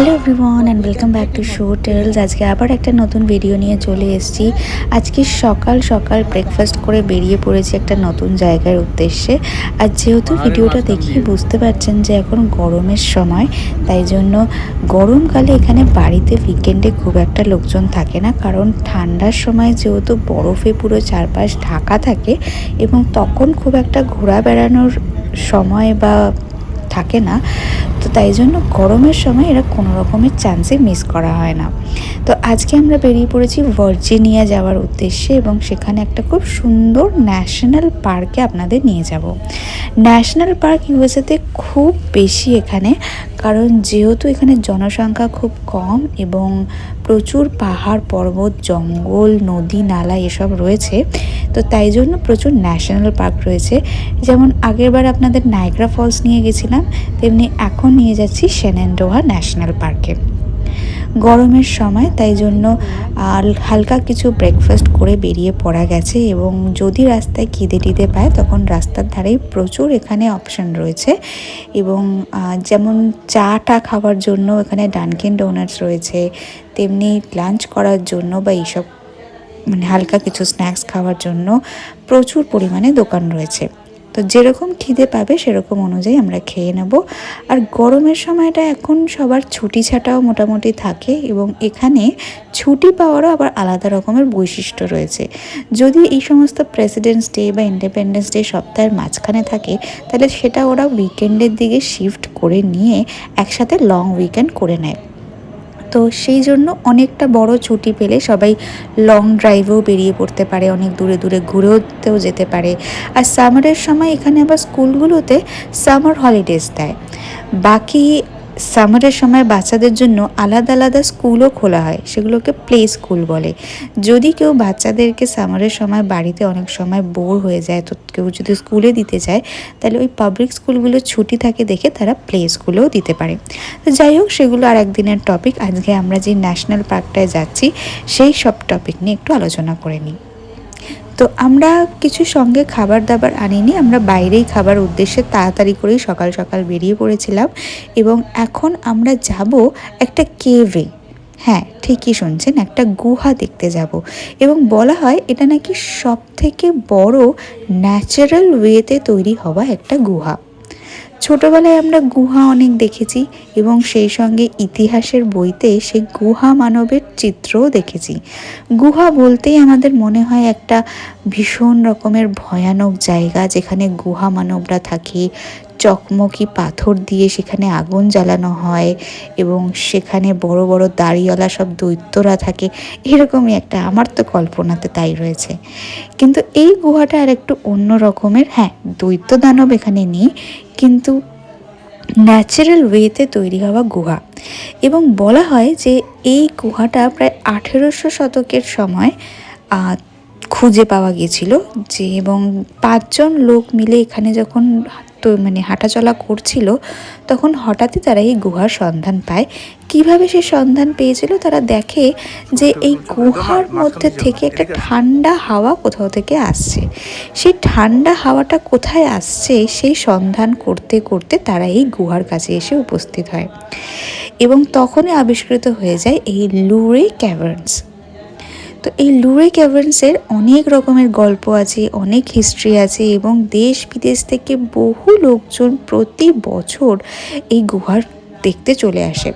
Hello everyone and welcome back to Show Tales. আজকে আবার একটা নতুন ভিডিও নিয়ে চলে এসেছি। আজকে সকাল সকাল ব্রেকফাস্ট করে বেরিয়ে পড়েছি একটা নতুন জায়গার উদ্দেশ্যে। আর যেহেতু ভিডিওটা দেখেই বুঝতে পারছেন যে এখন গরমের সময় তাই জন্য গরমকালে এখানে বাড়িতে উইকেন্ডে খুব একটা লোকজন থাকে না। কারণ ঠান্ডার সময় যেহেতু বরফে পুরো চারপাশ ঢাকা থাকে এবং তখন খুব একটা ঘোরা বেড়ানোর সময় বা থাকে না। তো তাই জন্য গরমের সময় এরা কোনো রকমের চান্সে মিস করা হয় না। তো আজকে আমরা বেরিয়ে পড়েছি ভার্জিনিয়া যাওয়ার উদ্দেশ্যে এবং সেখানে একটা খুব সুন্দর ন্যাশনাল পার্কে আপনাদের নিয়ে যাব। ন্যাশনাল পার্ক ইউএসএতে খুব বেশি এখানে, কারণ যেহেতু এখানে জনসংখ্যা খুব কম এবং প্রচুর পাহাড়, পর্বত, জঙ্গল, নদী, নালা এসব রয়েছে। তো তাই জন্য প্রচুর ন্যাশনাল পার্ক রয়েছে। যেমন আগেরবার আপনাদের নায়গ্রা ফলস নিয়ে গেছিলাম, তেমনি এখন নিয়ে যাচ্ছি সেনেন্ডোহা ন্যাশনাল পার্কে গরমের সময়, তাই জন্য হালকা কিছু ব্রেকফাস্ট করে বেরিয়ে পড়া গেছে এবং যদি রাস্তায় খিদে টিদে পায়, তখন রাস্তার ধারেই প্রচুর এখানে অপশন রয়েছে এবং যেমন চাটা খাওয়ার জন্য এখানে ডানকিন ডোনাটস রয়েছে, তেমনি লাঞ্চ করার জন্য বা এইসব মানে হালকা কিছু স্ন্যাক্স খাওয়ার জন্য প্রচুর পরিমাণে দোকান রয়েছে। তো যেরকম খিদে পাবে সেরকম অনুযায়ী আমরা খেয়ে নেব। আর গরমের সময়টা এখন সবার ছুটি ছাটাও মোটামুটি থাকে এবং এখানে ছুটি পাওয়ারও আবার আলাদা রকমের বৈশিষ্ট্য রয়েছে। যদি এই সমস্ত প্রেসিডেন্টস ডে বা ইন্ডিপেন্ডেন্স ডে সপ্তাহের মাঝখানে থাকে, তাহলে সেটা ওরা উইকেন্ডের দিকে শিফট করে নিয়ে একসাথে লং উইকেন্ড করে নেয়। তো সেই জন্য অনেকটা বড় ছুটি পেলে সবাই লং ড্রাইভেও বেরিয়ে পড়তে পারে, অনেক দূরে দূরে ঘুরেতেও যেতে পারে। আর সামারের সময় এখানে আবার স্কুলগুলোতে সামার হলিডেজ দেয়। বাকি সামারের সময় বাচ্চাদের জন্য আলাদা আলাদা স্কুলও খোলা হয়, সেগুলোকে প্লে স্কুল বলে। যদি কেউ বাচ্চাদেরকে সামারের সময় বাড়িতে অনেক সময় বোর হয়ে যায়, তো কেউ যদি স্কুলে দিতে চায়, তাহলে ওই পাবলিক স্কুলগুলো ছুটি থাকে দেখে তারা প্লে স্কুলেও দিতে পারে। তো যাই হোক, সেগুলো আর একদিনের টপিক আজকে আমরা যে ন্যাশনাল পার্কটায় যাচ্ছি, সেই সব টপিক নিয়ে একটু আলোচনা করে নিই। তো আমরা কিছু সঙ্গে খাবার দাবার আনিনি, আমরা বাইরেই খাবার উদ্দেশ্যে তাড়াতাড়ি করেই সকাল সকাল বেরিয়ে পড়েছিলাম এবং এখন আমরা যাব একটা কেভে হ্যাঁ ঠিকই শুনছেন, একটা গুহা দেখতে যাব। এবং বলা হয় এটা নাকি সব থেকে বড় ন্যাচারাল ওয়েতে তৈরি হওয়া একটা গুহা। ছোটবেলায় আমরা গুহা অনেক দেখেছি এবং সেই সঙ্গে ইতিহাসের বইতে সেই গুহা মানবের চিত্রও দেখেছি। গুহা বলতেই আমাদের মনে হয় একটা ভীষণ রকমের ভয়ানক জায়গা যেখানে গুহা মানবরা থাকে চকমকি পাথর দিয়ে সেখানে আগুন জ্বালানো হয় এবং সেখানে বড় বড় দাড়িওয়ালা সব দৈত্যরা থাকে, এরকমই একটা আমার তো কল্পনাতে তাই রয়েছে। কিন্তু এই গুহাটা আর একটু অন্য রকমের। হ্যাঁ দৈত্য দানব এখানে নেই, কিন্তু ন্যাচারাল ওয়েতে তৈরি হওয়া গুহা। এবং বলা হয় যে এই গুহাটা প্রায় আঠেরোশো শতকের সময় খুঁজে পাওয়া গেছিল যে এবং পাঁচজন লোক মিলে এখানে যখন তো মানে হাঁটাচলা করছিল, তখন হঠাৎই তারা এই গুহার সন্ধান পায়। কীভাবে সে সন্ধান পেয়েছিল তারা দেখে যে এই গুহার মধ্যে থেকে একটা ঠান্ডা হাওয়া কোথাও থেকে আসছে। সেই ঠান্ডা হাওয়াটা কোথায় আসছে সেই সন্ধান করতে করতে তারা এই গুহার কাছে এসে উপস্থিত হয়। এবং তখনই আবিষ্কৃত হয়ে যায় এই লুরে ক্যাভার্নস। তো এই লুরে ক্যাভার্নসের অনেক রকমের গল্প আছে, অনেক হিস্ট্রি আছে এবং দেশ বিদেশ থেকে বহু লোকজন প্রতি বছর এই গুহার দেখতে চলে আসে।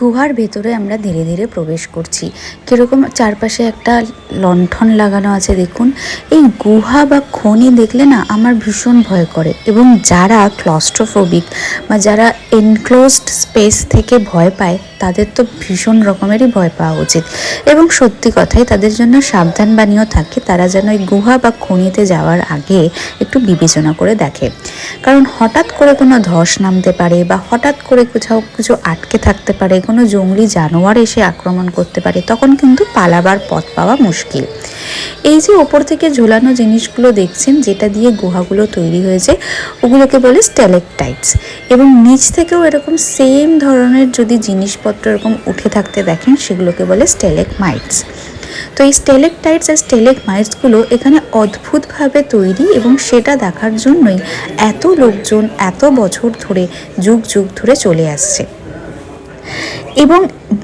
গুহার ভেতরে আমরা ধীরে ধীরে প্রবেশ করছি। কীরকম চারপাশে একটা লণ্ঠন লাগানো আছে, দেখুন। এই গুহা বা খনি দেখলে না আমার ভীষণ ভয় করে এবং যারা ক্লস্ট্রোফোবিক বা যারা এনক্লোজড স্পেস থেকে ভয় পায়, তাদের তো ভীষণ রকমেরই ভয় পাওয়া উচিত। এবং সত্যি কথাই তাদের জন্য সাবধান বাণীও থাকে, তারা যেন এই গুহা বা খনিতে যাওয়ার আগে একটু বিবেচনা করে দেখে। কারণ হঠাৎ করে কোনো ধস নামতে পারে বা হঠাৎ করে কোথাও কিছু আটকে থাকতে পারে কোনো জঙ্গলি জানোয়ার এসে আক্রমণ করতে পারে, তখন কিন্তু পালাবার পথ পাওয়া মুশকিল। এই যে ওপর থেকে ঝোলানো জিনিসগুলো দেখছেন, যেটা দিয়ে গুহাগুলো তৈরি হয়েছে, ওগুলোকে বলে স্টেলেকটাইটস। এবং নিচ থেকেও এরকম সেম ধরনের যদি জিনিসপত্র এরকম উঠে থাকতে দেখেন, সেগুলোকে বলে স্টেলেকমাইটস। তো এই স্টেলেকটাইটস আর স্টেলেক মাইটসগুলো এখানে অদ্ভুতভাবে তৈরি এবং সেটা দেখার জন্যই এত লোকজন এত বছর ধরে, যুগ যুগ ধরে চলে আসছে। এবং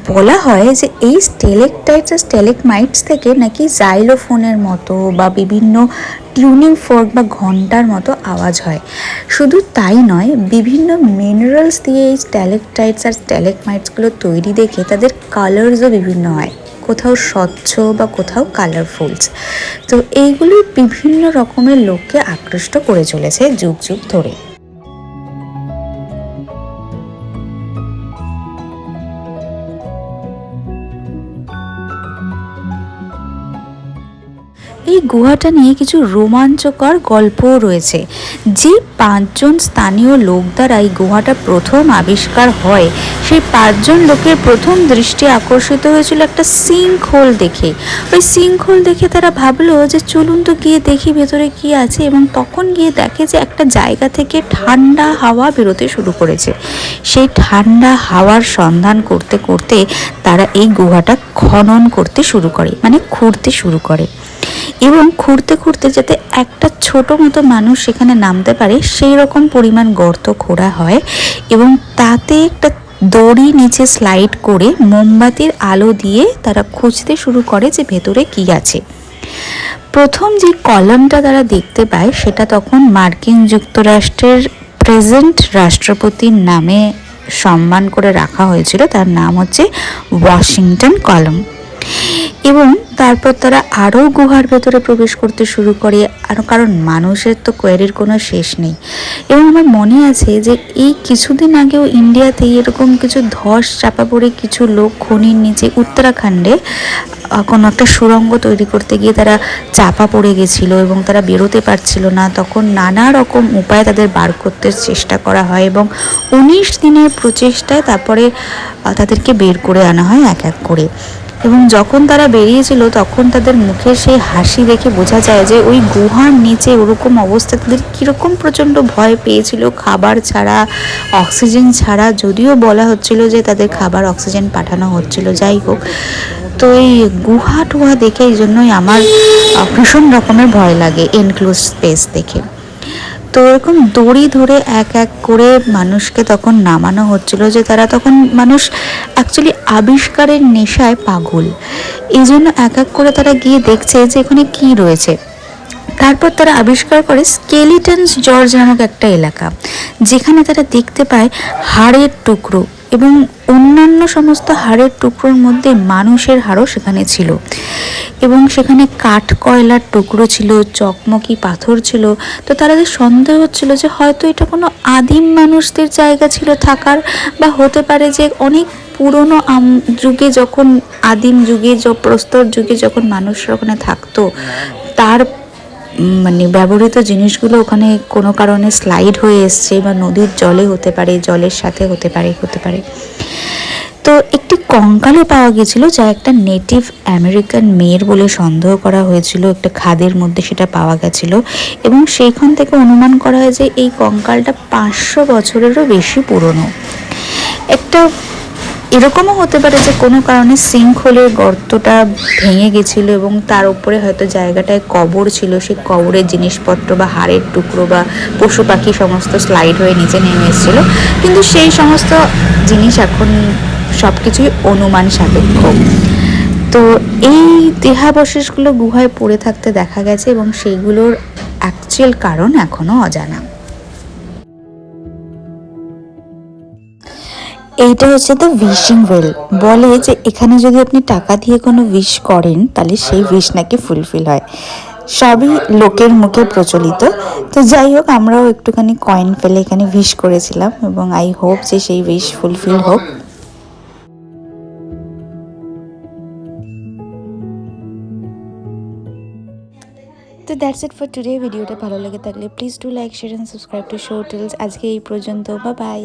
বলা হয় যে এই স্টেলেক স্টেলেকটাইটস আর স্টেলেকমাইটস থেকে নাকি জাইলোফোনের মতো বা বিভিন্ন টিউনিং ফোর্ক বা ঘণ্টার মতো আওয়াজ হয়। শুধু তাই নয়, বিভিন্ন মিনারেলস দিয়ে এই স্ট্যালেকটাইটস আর স্ট্যালেকমাইটসগুলো তৈরি দেখে তাদের কালার্সও বিভিন্ন হয়। কোথাও স্বচ্ছ বা কোথাও কালারফুলস তো এইগুলি বিভিন্ন রকমের লোককে আকৃষ্ট করে চলেছে যুগ যুগ ধরে। এই গুহাটা নিয়ে কিছু রোমাঞ্চকর গল্পও রয়েছে, যে পাঁচজন স্থানীয় লোক দ্বারা এই গুহাটা প্রথম আবিষ্কার হয়। সেই পাঁচজন লোকের প্রথম দৃষ্টি আকর্ষিত হয়েছিল একটা সিঙ্ক দেখে। ওই সিঙ্ক দেখে তারা ভাবলো যে চলুন তো গিয়ে দেখি ভেতরে কি আছে এবং তখন গিয়ে দেখে যে একটা জায়গা থেকে ঠান্ডা হাওয়া বেরোতে শুরু করেছে। সেই ঠান্ডা হাওয়ার সন্ধান করতে করতে তারা এই গুহাটা খনন করতে শুরু করে মানে খুঁড়তে শুরু করে। এবং খুঁড়তে খুঁড়তে যাতে একটা ছোট মতো মানুষ সেখানে নামতে পারে, সেই রকম পরিমাণ গর্ত খোঁড়া হয় এবং তাতে একটা দড়ি নিচে স্লাইড করে মোমবাতির আলো দিয়ে তারা খুঁজতে শুরু করে যে ভেতরে কি আছে। প্রথম যে কলামটা তারা দেখতে পায় সেটা তখন মার্কিন যুক্তরাষ্ট্রের প্রেজেন্ট রাষ্ট্রপতির নামে সম্মান করে রাখা হয়েছিল, তার নাম হচ্ছে ওয়াশিংটন কলম। এবং তারপর তারা আরও গুহার ভেতরে প্রবেশ করতে শুরু করে, আর কারণ মানুষের তো কোয়ারির কোনো শেষ নেই। এবং আমার মনে আছে যে এই কিছুদিন আগেও ইন্ডিয়াতে এরকম কিছু ধস চাপা পড়ে কিছু লোক খনির নিচে উত্তরাখণ্ডে কোনো একটা সুরঙ্গ তৈরি করতে গিয়ে তারা চাপা পড়ে গেছিল এবং তারা বেরোতে পারছিল না। তখন নানা রকম উপায় তাদের বার করতে চেষ্টা করা হয় এবং উনিশ দিনের প্রচেষ্টায় তারপরে তাদেরকে বের করে আনা হয় এক এক করে। এবং যখন তারা বেরিয়েছিল, তখন তাদের মুখে সেই হাসি দেখে বোঝা যায় যে ওই গুহার নিচে ওরকম অবস্থা তাদের কীরকম প্রচণ্ড ভয় পেয়েছিল। খাবার ছাড়া, অক্সিজেন ছাড়া, যদিও বলা হচ্ছিল যে তাদের খাবার অক্সিজেন পাঠানো হচ্ছিল। যাই হোক, তো এই গুহা টুহা দেখে এই জন্যই আমার ভীষণ রকমের ভয় লাগে এনক্লোজ স্পেস দেখে। তো এরকম দড়ি ধরে এক এক করে মানুষকে তখন নামানো হচ্ছিল যে তারা তখন মানুষ অ্যাকচুয়ালি আবিষ্কারের নেশায় পাগল। এই জন্য এক এক করে তারা গিয়ে দেখছে যে এখানে কি রয়েছে। তারপর তারা আবিষ্কার করে স্কেলিটনস জর্জ নামক একটা এলাকা, যেখানে তারা দেখতে পায় হাড়ের টুকরো। এবং অন্যান্য সমস্ত হাড়ের টুকরোর মধ্যে মানুষের হাড়ও সেখানে ছিল। এবং সেখানে কাঠ কয়লার টুকরো ছিল, চকমকি পাথর ছিল। তো তাদের সন্দেহ হচ্ছিল যে হয়তো এটা কোনো আদিম মানুষদের জায়গা ছিল থাকার বা হতে পারে যে অনেক পুরনো যুগে যখন আদিম যুগে প্রস্তর যুগে যখন মানুষরা ওখানে থাকতো, তার মানে ব্যবহৃত জিনিসগুলো ওখানে কোনো কারণে স্লাইড হয়ে এসছে বা নদীর জলে হতে পারে, জলের সাথে হতে পারে হতে পারে। তো একটি কঙ্কালও পাওয়া গেছিল যা একটা নেটিভ আমেরিকান মেয়ের বলে সন্দেহ করা হয়েছিল, একটা খাদের মধ্যে সেটা পাওয়া গেছিল এবং সেইখান থেকে অনুমান করা হয় যে এই কঙ্কালটা পাঁচশো বছরেরও বেশি পুরনো। একটা এরকমও হতে পারে যে কোনো কারণে সিঙ্কহোলের গর্তটা ভেঙে গেছিল এবং তার উপরে হয়তো জায়গাটায় কবর ছিল, সেই কবরের জিনিসপত্র বা হাড়ের টুকরো বা পশু পাখি সমস্ত স্লাইড হয়ে নিচে নেমে এসেছিল। কিন্তু সেই সমস্ত জিনিস এখন সব কিছুই অনুমান সাপেক্ষ। তো এই দেহাবশেষগুলো গুহায় পড়ে থাকতে দেখা গেছে এবং সেইগুলোর অ্যাকচুয়াল কারণ এখনও অজানা। এইটা হচ্ছে দ্য উইশিং ওয়েল বলে যে এখানে যদি আপনি টাকা দিয়ে কোনো উইশ করেন, তাহলে সেই উইশ নাকি ফুলফিল হয়। সবই লোকের মুখে প্রচলিত। তো যাই হোক, আমরাও একটুখানি কয়েন ফেলে এখানে উইশ করেছিলাম এবং আই হোপ যে সেই উইশ ফুলফিল হোক। তো দ্যাটস ইট ফর টুডে ভিডিওটা ভালো লেগে থাকলে please do like share and subscribe to Show Tales আজকে এই পর্যন্ত। বা বাই